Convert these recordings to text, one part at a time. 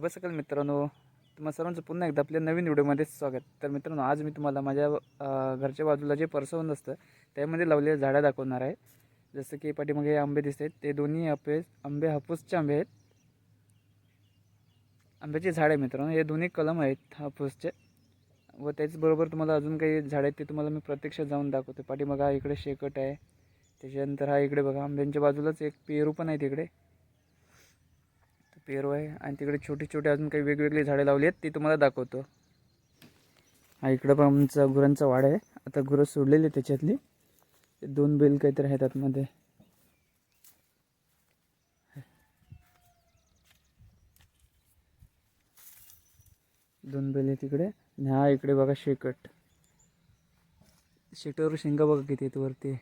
शुभ सकाळ मित्रांनो. तुम्हा सर्वांचं पुन्हा एकदा आपल्या नवीन व्हिडिओमध्ये स्वागत. तर मित्रांनो आज मी तुम्हाला माझ्या घरच्या बाजूला जे परसवून असतं त्यामध्ये लावलेल्या झाडं दाखवणार आहे. जसं की पाठीमागे आंबे दिसत आहेत. ते दोन्ही आंबे आंबे हापूसचे आंबे आहेत. आंब्याचे झाड आहे मित्रांनो. हे दोन्ही कलम आहेत हापूसचे. व त्याचबरोबर तुम्हाला अजून काही झाड आहेत ते तुम्हाला मी प्रत्यक्षात जाऊन दाखवतो. पाठीमागा इकडे शेकट आहे. त्याच्यानंतर हा इकडे बघा. आंब्यांच्या बाजूलाच एक पेरू पण आहे तिकडे. पेरू आहे आणि तिकडे छोटे छोटे अजून काही वेगवेगळी झाडे लावली आहेत ती तुम्हाला दाखवतो. हा इकडं पण आमचा गुरांचा वाड आहे. आता गुरं सोडलेली आहे त्याच्यातली. दोन बैल काहीतरी आहेत आतमध्ये. दोन बैल आहे तिकडे. आणि हा इकडे बघा शेकट. शेकटावर शेंगा बघा किती आहेत वरती.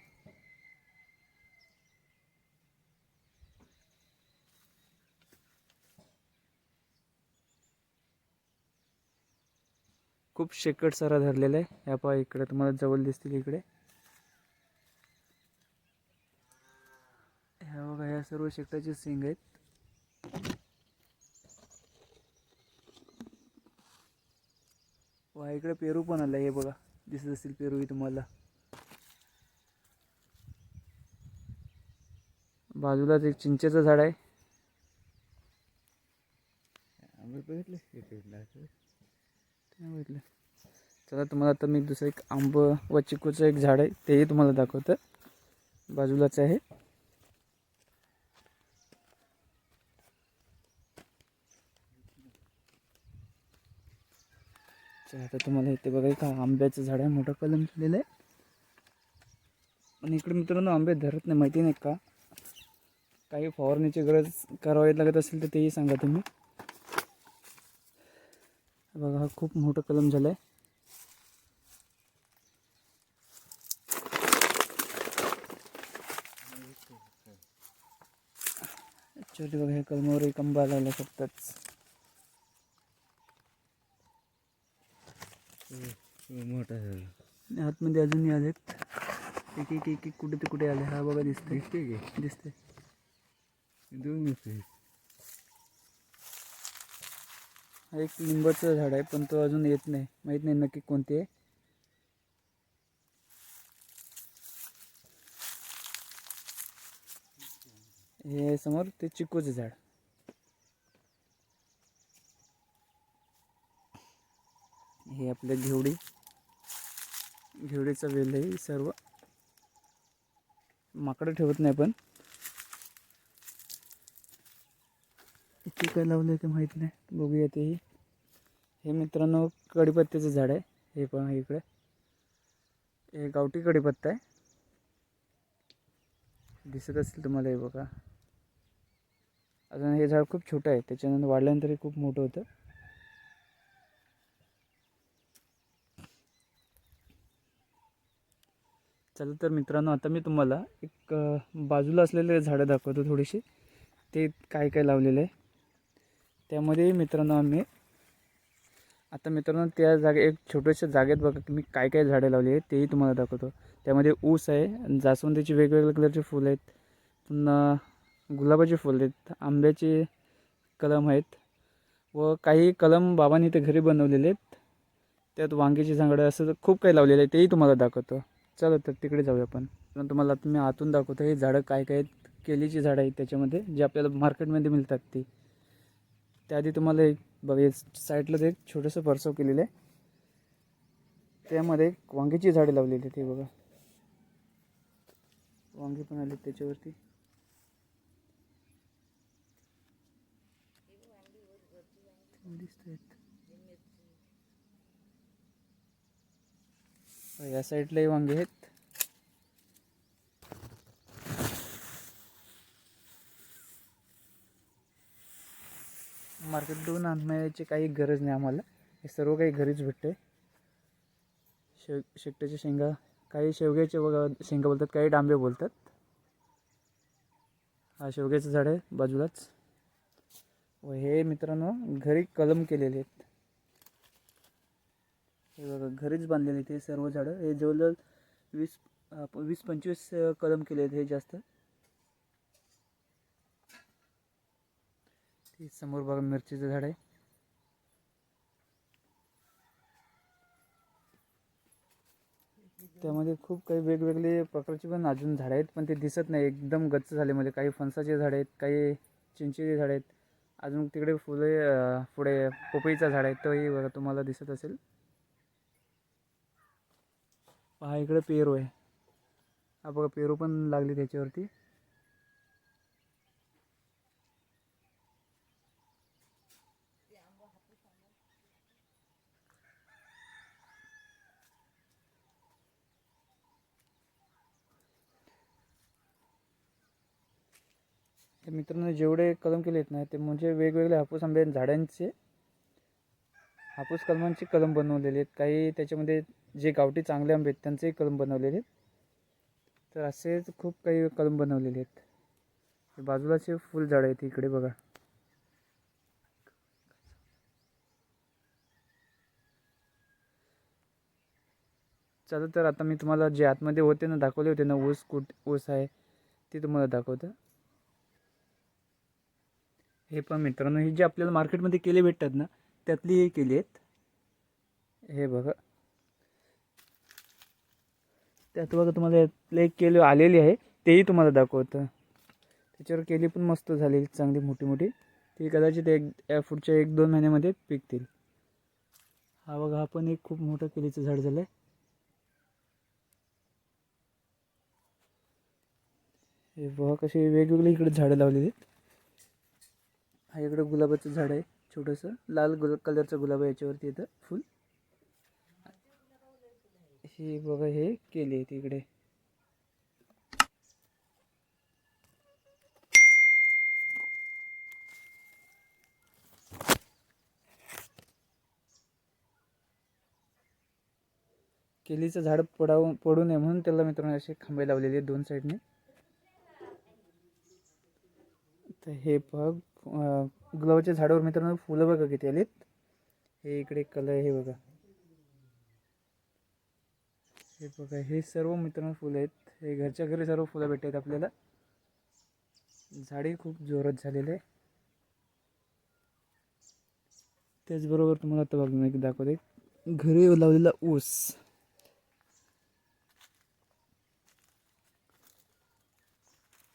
खूप शेकट सारा धरलेला आहे. ह्या पहा इकडे तुम्हाला जवळ दिसतील इकडे. ह्या बघा ह्या सर्व शेकटाचे सिंग आहेत. वा इकडे पेरू पण आला हे बघा. दिसत असतील पेरूही तुम्हाला. बाजूलाच एक चिंचेचं झाड आहे. आंबे बघितलं. चला तुम्हाला आता मी दुसरं एक आंब व चिकूचं एक झाड आहे तेही तुम्हाला दाखवतं. बाजूलाच आहे. आता तुम्हाला इथे बघा का आंब्याचं झाड आहे मोठं कलम केलेलं आहे. आणि इकडे मित्रांनो आंबे धरत नाही माहिती नाही का? काही फवारणीची गरज करावी लागत असेल तर तेही सांगा तुम्ही. खूप मोठं कलम झालं आहे ॲक्च्युली बघा ह्या कलमावर एक आंबा आलेला फक्तच मोठा आतमध्ये अजूनही आलेत. एक एक एक एक कुठे ते कुठे आले? हा बघा दिसतंय. दिसते की? दिसते दोन दिसते हा एक लिंबाचं झाड आहे पण तो अजून येत नाही. माहीत नाही नक्की कोणते आहे. हे आहे समोर ते चिकूचं झाड. हे आपले घेवडी. घेवडीचा वेल आहे सर्व. माकडं ठेवत नाही पण. ते काय लावलं ते माहीत नाही. बघूया तेही हे मित्रांनो कढीपत्त्याचं झाड आहे. हे पण इकडे. हे गावठी कढीपत्ता आहे. दिसत असेल तुम्हाला हे बघा. अजून हे झाड खूप छोटं आहे. त्याच्यानंतर वाढल्यानंतर हे खूप मोठं होतं. चला तर मित्रांनो आता मी तुम्हाला एक बाजूला असलेले झाडं दाखवतो थोडीशी. ते काय काय लावलेलं आहे. त्यामध्ये मित्रांनो आम्ही आता मित्रांनो त्या जागे एक छोट्याशा जागेत बघा की मी काय काय झाडे लावली आहेत तेही तुम्हाला दाखवतो. त्यामध्ये ऊस आहे जास्वंदीचे वेगवेगळ्या कलरचे फुलं आहेत पुन्हा गुलाबाचे फुलं आहेत आंब्याचे कलम आहेत व काही कलम बाबांनी ते घरी बनवलेले आहेत. त्यात वांग्याची झांगडं असं खूप काही लावलेलं आहे तेही तुम्हाला दाखवतो. चला तर तिकडे जाऊया आपण. पण तुम्हाला आता मी आतून दाखवतो हे झाडं काय काय आहेत केलीची झाडं आहेत त्याच्यामध्ये जे आपल्याला मार्केटमध्ये मिळतात ती. त्याआधी तुम्हाला एक बघा साईडला एक छोटंसं परसव केलेलं आहे. त्यामध्ये एक वांग्याची झाडे लावलेली आहेत ते बघा. वांगी पण आली त्याच्यावरती. दिसत आहेत या साईडलाही वांगे आहेत. दोन आणण्याची काही गरज नाही आम्हाला. हे सर्व काही घरीच भेटते शेव शेकट्याच्या शेंगा काही शेवग्याचे बघा शेंगा बोलतात काही डांबे बोलतात. हा शेवग्याचं झाड आहे बाजूलाच. व हे मित्रांनो घरी कलम केलेले आहेत. हे बघा घरीच बांधलेले आहेत हे सर्व झाडं. हे जवळजवळ वीस वीस पंचवीस कलम केले आहेत हे जास्त. ते समोर बघा मिरचीचं झाड आहे. त्यामध्ये खूप काही वेगवेगळे प्रकारचे पण अजून झाडं आहेत पण ते दिसत नाही. एकदम गच्च झाले म्हणजे काही फणसाचे झाड आहेत काही चिंचेचे झाड आहेत. अजून तिकडे फुले पुढे पोपईचा झाड आहे तोही बघा तुम्हाला दिसत असेल. पहा इकडे पेरू आहे. हा बघा पेरू पण लागली त्याच्यावरती. त्या मित्रांनो जेवढे कलम केले आहेत ना ते म्हणजे वेगवेगळे हापूस आंबे झाडांचे हापूस कलमांचे कलम बनवलेले आहेत. काही त्याच्यामध्ये जे गावठी चांगले आंबे आहेत त्यांचेही कलम बनवलेले आहेत. तर असेच खूप काही कलम बनवलेले आहेत. बाजूलाचे फुल झाड आहेत इकडे बघा. चला तर आता मी तुम्हाला जे आतमध्ये होते ना दाखवले होते ना ऊस कुठ ऊस आहे ते तुम्हाला दाखवतं. हे पण मित्रांनो हे जे आपल्याला मार्केटमध्ये केले भेटतात ना त्यातली हे केली आहेत. हे बघा. त्यात बघा तुम्हाला यातले एक केली आलेली आहे तेही तुम्हाला दाखवतं. त्याच्यावर केली पण मस्त झालेली चांगली मोठी मोठी. ती कदाचित एक या पुढच्या एक दोन महिन्यामध्ये पिकतील. हा बघा हा पण एक खूप मोठं केलीचं झाड झालं आहे हे बघा कशी वेगवेगळी इकडे झाडं लावलेली आहेत. हा इकडं गुलाबाचं झाड आहे छोटंसं. लाल गुल कलरचं गुलाब आहे याच्यावरती येतं फुल. हे बघा हे केले आहे तिकडे केलीचं झाड पडावून पडू नये म्हणून त्याला मित्रांनो असे खांबे लावलेले आहेत दोन साईडने. तर हे बघ गुलाबाच्या झाडावर मित्रांनो फुलं बघा किती आलीत. हे इकडे कलर हे बघा. हे बघा हे सर्व मित्रांनो फुलं आहेत. हे घरच्या घरी सर्व फुलं भेटत आपल्याला. झाडे खूप जोरात झालेले आहे. त्याचबरोबर तुम्हाला आता बघ मी दाखवते. घरी लावलेला ऊस.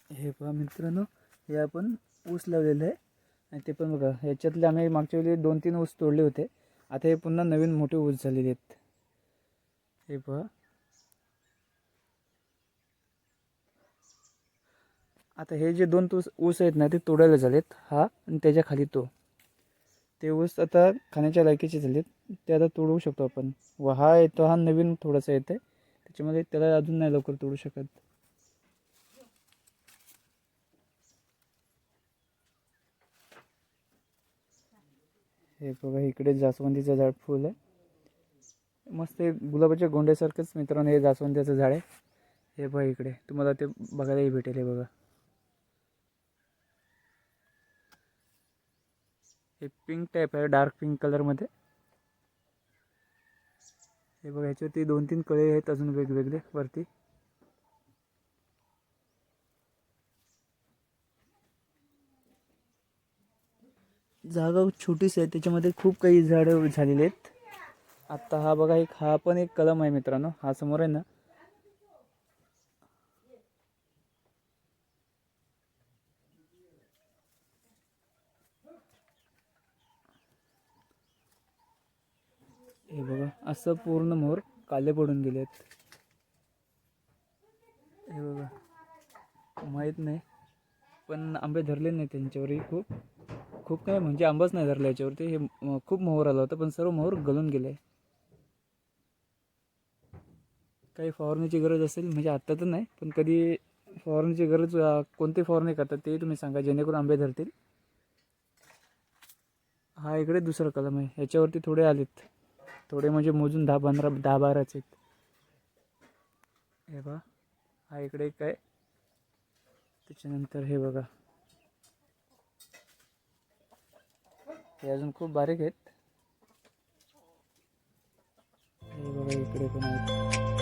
हे पहा मित्रांनो हे आपण ऊस लावलेलं आहे. आणि ते पण बघा ह्याच्यातले आम्ही मागच्या वेळी दोन तीन ऊस तोडले होते. आता हे पुन्हा नवीन मोठे ऊस झालेले आहेत. हे पहा. आता हे जे दोन तूस ऊस आहेत ना ते तोडायला झालेत. हा आणि त्याच्याखाली तो. ते ऊस आता खाण्याच्या लायकीचे झालेत. ते आता तोडवू शकतो आपण. व हा येतो हा नवीन थोडासा येत आहे त्याच्यामध्ये त्याला अजून नाही लवकर तोडू शकत. हे बघा इकडे जास्वंदीचं झाड फुल आहे. मस्त हे गुलाबाच्या गोंड्यासारखंच मित्रांनो हे जास्वंदीचं झाड आहे. हे बघा इकडे तुम्हाला ते बघायलाही भेटेल हे बघा. हे पिंक टाईप आहे डार्क पिंक कलरमध्ये हे बघा ह्याच्यावरती दोन तीन कळे आहेत अजून वेगवेगळे वरती. जागा छोटीच आहे त्याच्यामध्ये खूप काही झाडं झालेली आहेत. आत्ता हा बघा एक हा पण एक कलम आहे मित्रांनो. हा समोर आहे ना. हे बघा असं पूर्ण मोर काले पडून गेले आहेत. हे बघा माहीत नाही पण आंबे धरले नाही त्यांच्यावरही खूप. खूप काय म्हणजे आंबाच नाही धरला याच्यावरती. हे खूप मोहर आला होता पण सर्व मोहर गलून गेले. काही फवारणीची गरज असेल म्हणजे आत्ता तर नाही पण कधी फवारणीची गरज कोणते फवारणी करतात ते तुम्ही सांगा जेणेकरून आंबे धरतील. हा इकडे दुसरा कलम आहे. ह्याच्यावरती थोडे आलेत. थोडे म्हणजे मोजून दहा पंधरा दहा बाराच आहेत. हे बघा हा इकडे काय त्याच्यानंतर हे बघा. हे अजून खूप बारीक आहेत. हे बघा इकडे पण आहेत.